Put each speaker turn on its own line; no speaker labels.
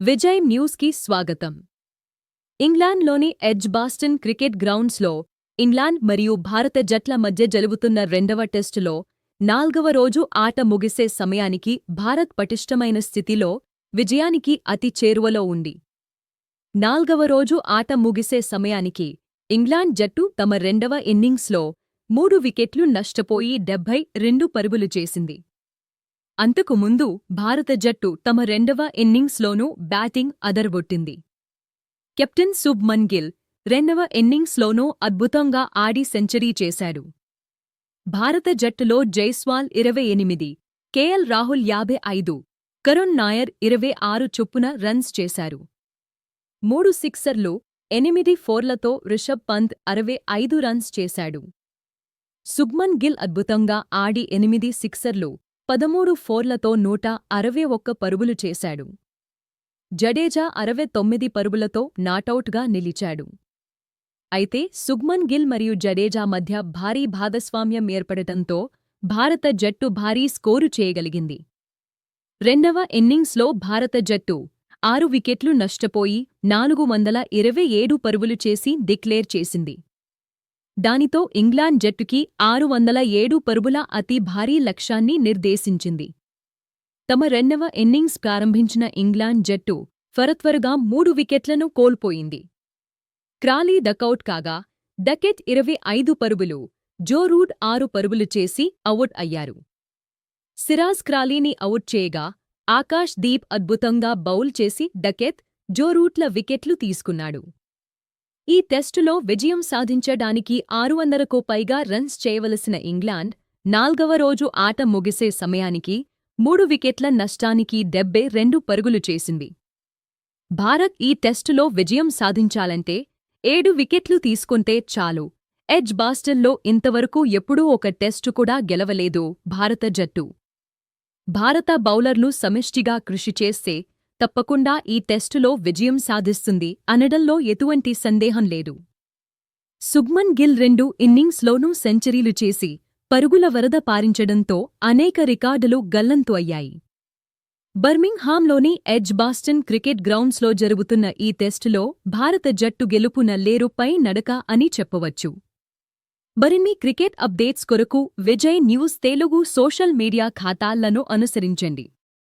విజయ్ న్యూస్కి స్వాగతం. ఇంగ్లాండ్లోని ఎడ్జ్ బాస్టన్ క్రికెట్ గ్రౌండ్స్లో ఇంగ్లాండ్ మరియు భారత జట్ల మధ్య జరుగుతున్న రెండవ టెస్టులో నాల్గవ రోజు ఆట ముగిసే సమయానికి భారత్ పటిష్టమైన స్థితిలో విజయానికి అతి చేరువలో ఉంది. నాల్గవ రోజు ఆట ముగిసే సమయానికి ఇంగ్లాండ్ జట్టు తమ రెండవ ఇన్నింగ్స్లో మూడు వికెట్లు నష్టపోయి డెబ్బై రెండు పరుగులు చేసింది. అంతకు ముందు భారత జట్టు తమ రెండవ ఇన్నింగ్స్లోనూ బ్యాటింగ్ అదరగొట్టింది. కెప్టెన్ శుభ్మన్ గిల్ రెండవ ఇన్నింగ్స్లోనూ అద్భుతంగా ఆడి సెంచరీ చేశాడు. భారత జట్టులో జైస్వాల్ ఇరవై ఎనిమిది కేఎల్ రాహుల్ యాభై ఐదు కరుణ్ నాయర్ ఇరవై ఆరు చొప్పున రన్స్ చేశారు. మూడు సిక్సర్లు ఎనిమిది ఫోర్లతో రిషబ్ పంత్ అరవై ఐదు రన్స్ చేశాడు. సుగ్మన్ గిల్ అద్భుతంగా ఆడి ఎనిమిది సిక్సర్లు పదమూడు ఫోర్లతో నూట అరవై ఒక్క పరుగులు చేశాడు. జడేజా అరవై తొమ్మిది పరుగులతో నాటౌట్గా నిలిచాడు. అయితే సుగ్మన్ గిల్ మరియు జడేజా మధ్య భారీ భాగస్వామ్యం ఏర్పడటంతో భారత జట్టు భారీ స్కోరు చేయగలిగింది. రెండవ ఇన్నింగ్స్లో భారత జట్టు ఆరు వికెట్లు నష్టపోయి నాలుగు వందల ఇరవై ఏడు పరుగులు చేసి డిక్లేర్ చేసింది. దానితో ఇంగ్లాండ్ జట్టుకి ఆరు వందల ఏడు పరుగుల అతి భారీ లక్ష్యాన్ని నిర్దేశించింది. తమ రెండవ ఇన్నింగ్స్ ప్రారంభించిన ఇంగ్లాండ్ జట్టు త్వరత్వరగా మూడు వికెట్లను కోల్పోయింది. క్రాలీ డకౌట్ కాగా డకెట్ ఇరవై ఐదు పరుగులు జోరూడ్ ఆరు పరుగులు చేసి అవుట్ అయ్యారు. సిరాజ్ క్రాలీని అవుట్ చేయగా ఆకాష్ దీప్ అద్భుతంగా బౌల్ చేసి డకెత్ జో రూట్ల వికెట్లు తీసుకున్నాడు. ఈ టెస్టులో విజయం సాధించడానికి ఆరు వందలకు పైగా రన్స్ చేయవలసిన ఇంగ్లాండ్ నాల్గవ రోజు ఆట ముగిసే సమయానికి మూడు వికెట్ల నష్టానికి డెబ్బై రెండు పరుగులు చేసింది. భారత్ ఈ టెస్టులో విజయం సాధించాలంటే ఏడు వికెట్లు తీసుకుంటే చాలు. ఎడ్జ్ బాస్టన్లో ఇంతవరకు ఎప్పుడూ ఒక టెస్టు కూడా గెలవలేదు భారత జట్టు. భారత బౌలర్లు సమిష్టిగా కృషి చేస్తే తప్పకుండా ఈ టెస్టులో విజయం సాధిస్తుంది. అనడంలో ఎటువంటి సందేహం లేదు. సుగ్మన్ గిల్ రెండు ఇన్నింగ్స్లోనూ సెంచరీలు చేసి పరుగుల వరద పారించడంతో అనేక రికార్డులు గల్లంతు అయ్యాయి. బర్మింగ్హామ్లోని ఎడ్జ్ బాస్టన్ క్రికెట్ గ్రౌండ్స్లో జరుగుతున్న ఈ టెస్టులో భారత జట్టు గెలుపున లేరుపై నడక అని చెప్పవచ్చు. మరిన్ని క్రికెట్ అప్డేట్స్ కొరకు Vijay news Telugu social media ఖాతాలను అనుసరించండి.